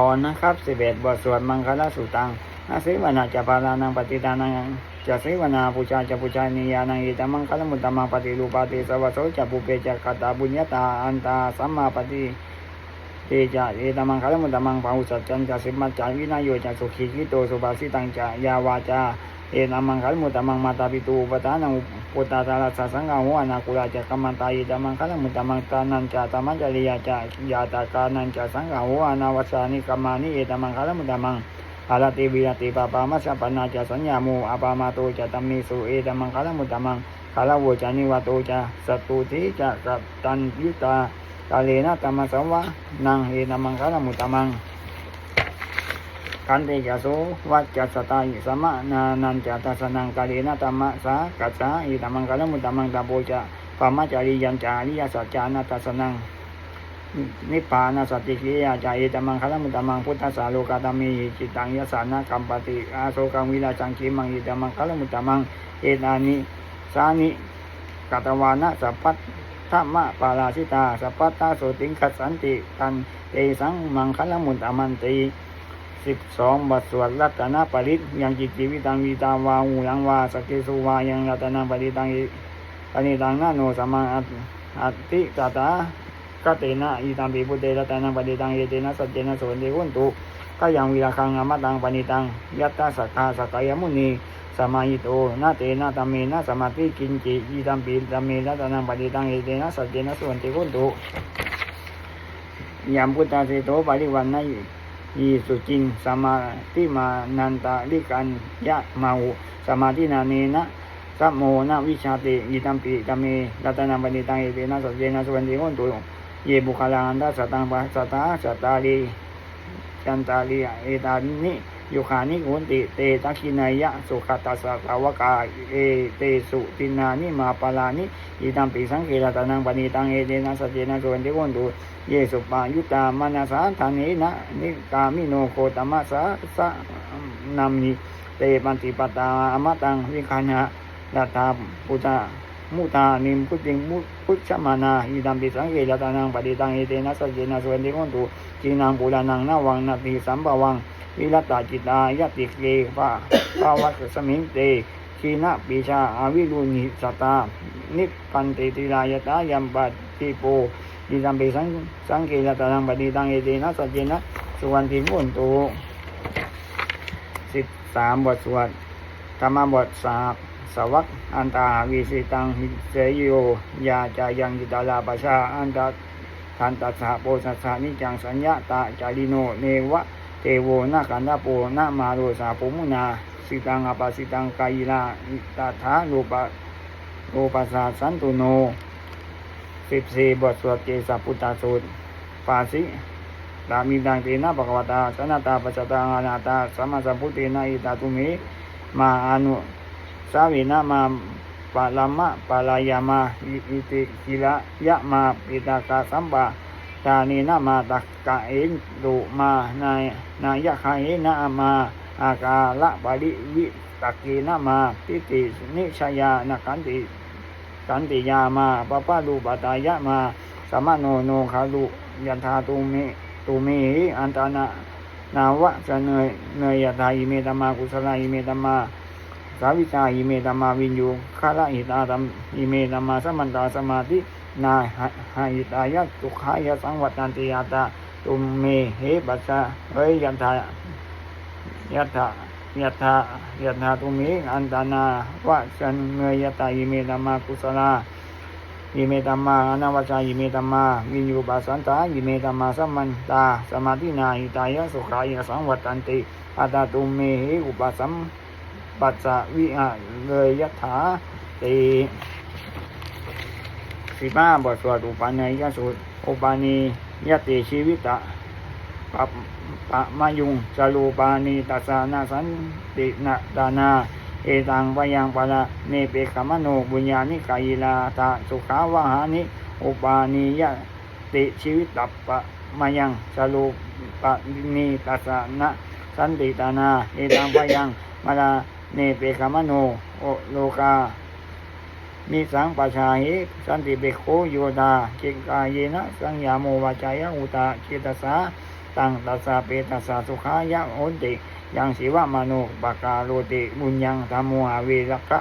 ก่อนนะครับสิบเอ็ดบทสวดมังคลสุตังนาสิวนาจะปารานังปฏิทานังจะสิวนาปูชาจะปูชานิยานังอิตามังคลมุตตมังปฏิรูปาติสวัสโสจะปุเปจะกตาบุญญาตาอันตาสัมมาปฏิเตจะเอตมังคลมุตตมังปาหุสัจจันจะสิมัจจาวินายโยจะสุขีคิโตสุภาสิตังจะยาวาจา เอตมังคลมุตตมังมาตาปิตูปตานังปุตตาตาลสสังฆาหัวนาคุราจะกัมมันตาอิตมังคลมุตตมังตานันจะตมัจจริยาจะยาตากานันจะสังฆาหัวนาวสานิกัมมานิเอตมังคลมุตตมังอาลาติวิยติปาปามัสสะปนาจะสัญญามูอาปามาโตจะตัมมิสุเอตัมมังคาลมุตตมังคาลาวจานิวาโตจะสตุทิจะกัปตันยุตากาเลนะตัมมะสวะนังเอตัมมังคาลมุตตมัง กันเตจะโสวัจจะสตายิสมะนานันจะตัสนังกาเลนะตัมมะสากัสสะเอตัมมังคาลมุตตมังตาโปจะปามัจาริยัญจาริยสัจจานาตัสนังนิพพานาสติกิยาจายตมังคลมุตตมังพุทธสาโลกาตมีจิตังยสานะกัมปติอาโสกังวิลาจังคีมังอิตมังคลมุตตมังเอตานิสานิกัตวานะสัพพัทธมะปาราชิตาสัพพัตตาโสติงคัสสันติตันเตสังมังคลมุตตมันติ สิบสองบทสวดรัตนปริตยังจิตจิวิตังวิตาวาหูยังวาสกเกสุวายังรัตนปริตังอิปณิตังนาโนสมังอัตติตตากเตนะอีตังปีพุเตระตนปฏิตังเยเตนะสัจเจนะโสนเดหุนตุก็ยังวิราคังอมตังปณิตังยัตตาสัทธาสกายมุนีสมาหิโตนาเตนะตัมเมนะสมาธิกินจิอีตังปีตัมเมระตนปฏิตังเยเตนะสัจเจนะโสนเดหุนตุยามพุทธาเสโตปริวันนะ ยีสุจิงสมาธิมานันตาลิกันยะมาสมาธินาเนนะสัมโมนาวิชาติยิตัมปิตัมเมรัตนังปณิตังเอเตนะสัจเจนะสุวันติโหนตุเยบุคลาอันตสตังปัสสตาสัตตาลีจันตาลีเอตานิ ยุขานิโหนติเตตักินายะสุขตัสสะภาวกาเอเตสุตินานิมาปาลานิอิตัมปิสังเกรัตนังปณิตังเอเตนะสัจเจนะสุวันติโหนตุเยสุปายุตามานาสาทานินะนิกามิโนโคตมะสะสะนามิเตปันติปตาอมตังวิคันะยัตถาพุทธมุตานิมพุทธิมุพุทธมานาอิดัมปิสังเกยตานังปฏิตังเอเตนะสัจเจนะสวนติโคนตุจีนังปุรานังนาวังนาทีสัมภวัง วิรตาจิตายติเกภาภาวัตสมิงเตขีนะปีชาอาวิรุณิสตา นิพันติติรายตายัมปติโปอิดัมปิสังสังเกยตานังปฏิตังเอเตนะสัจเจนะสุวนติโคนตุสิบสามบทสวดธรรมบทสามสวักอันตาวิสิตังเสยโยยาจายังจิตาลาปชาอันตาทันตัสสะโปสัสสะนิจังสัญญาตาจาริโนเนวะ เทโวนากันดาโปนามาโรสาปุมุนาสิตังอปาสิตังกายลาอิตาถาโลปะโลปัสสะสันตุโนสิบสี่บทสวดเจสพุทธาสูตรปาสิตามีดังเตนะปะกวตาสนาตาปัจจตาอานาตาสัมมาสัมพุทเตนะอิตาตุเมมาอนุสาวินามาปาลามะปาลายามาอิติกิระยะมาปิตากาสัมปะ ตานีนามาตักกะเอนตุมานายนายะคาเอนะมาอากาละบาลิวิตักกีนามาปิตินิชยานักันติกันติยามาปะปะลูปตายะมาสมโนโนคาลุยันทาตุเมตุเมหิอันตานานาวะจะเนยเนยยะทาอิเมตมากุศลาอิเมตมาสาวิตาอิเมตมาวินยูคาระหิตาตัมอิเมตมาสมันตาสมาธิ นาหาหิตายะตุขายะสังวัตันติยาตาตุมเมเหปัสสะเฮ้ยยันทายัตถายัตถายัตถาตุเมอันตานาวะสันเงยยตาอิเมตมากุศลาอิเมตมาอนาวัชาอิเมตมาวินยูปัสสันตาอิเมตมาสมันตาสมาธินาหิตายะสุขายะสังวัตันติอาตาตุมเมเหอุปสัมปัสสะวิหะเลยยถาตี สิบห้าบทสวดอุปาเนยสูตรอุปาณียติชีวิตะปะปะมายุงจารูปานีตัสานาสันตินะดานา เอตังวยังปะละเนเปขมโนบุญญานิกายลาตาสุขาวหานิ อุปาณียติชีวิตตัปปะมายังจารูปานีตัสานะสันติตานา เอตังวยังมาลาเนเปกามโนโอโลกา มิสังปชาหิสันติเบโคโยดาเจกายเยนะ สังยาโมวาจายะอุตาเจตสาตังตัสสะเปตัสสะสุขายะโหติยังศิวะมโนปกาโรติบุญยังธรรมโมหาเวรกะ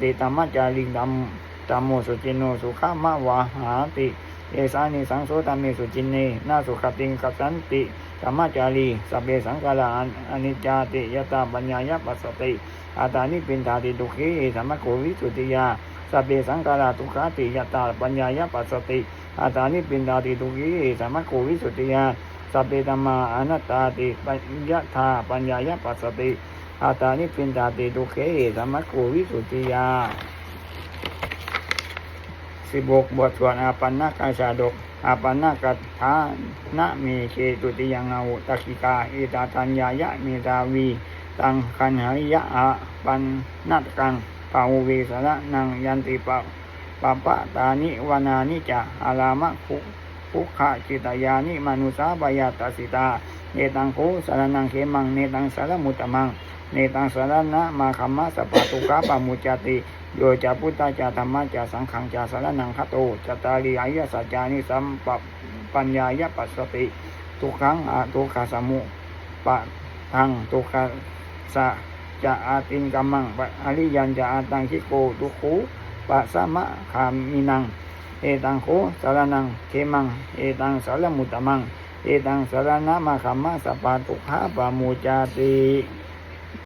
ติธรรมจาริงธรรมธรรมโมสุจินโนสุขามะวะหาติเอสานิสังโสธรรมเมสุจินเนนาสุขติงกัสสันติธรรมจารีสัพเพสังกาลาอนิจจาติยตาปัญญายปัสสติอาตานิปินทาติทุกขีธรรมโกวิสุติยา สัพเพสังกาลาทุกขาติยตาปัญญายปัสสติอาตานิปินดาติทุกีสัมมโควิสุทธิยาสัพเพธรรมาอนัตตาติปัญญาธาปัญญายปัสสติอาตานิปินดาติทุเขสัมมโควิสุทธิยาสิบกบทสวดอาปันนากาชาดกอาปันนากทานะเมเชตุติยังเอาตะคิกาเอตาตัญญายะเมตาวี ตังคันหายะอาปันนัตกัง ปาวุเวสระนังยันติปะปะปะตานิวนานิจะอารามะภุภุขะจิตายานิมนุสาบายาตสิตา เนตังโคสารนังเขมัง เนตังสารมุตมัง เนตังสารนะมาคัมมะสปะตุกะปะมุจจติ โยจะพุทธจะธรรมะจะสังขังจะสารนังคโตจตาริอายะสัจจานิสัมปะปัญญายะปัสสติ ทุกขังอะทุกขสมุปะทังทุกขสะ จะอาตินกัมมังปะอริยันจะอาตังคิโกทุกขูปะสมะขามินัง เอตังโคสารนังเทมัง เอตังสารมุตตมัง เอตังสารนะมาขามะสปปาตุขาปะมูจาติ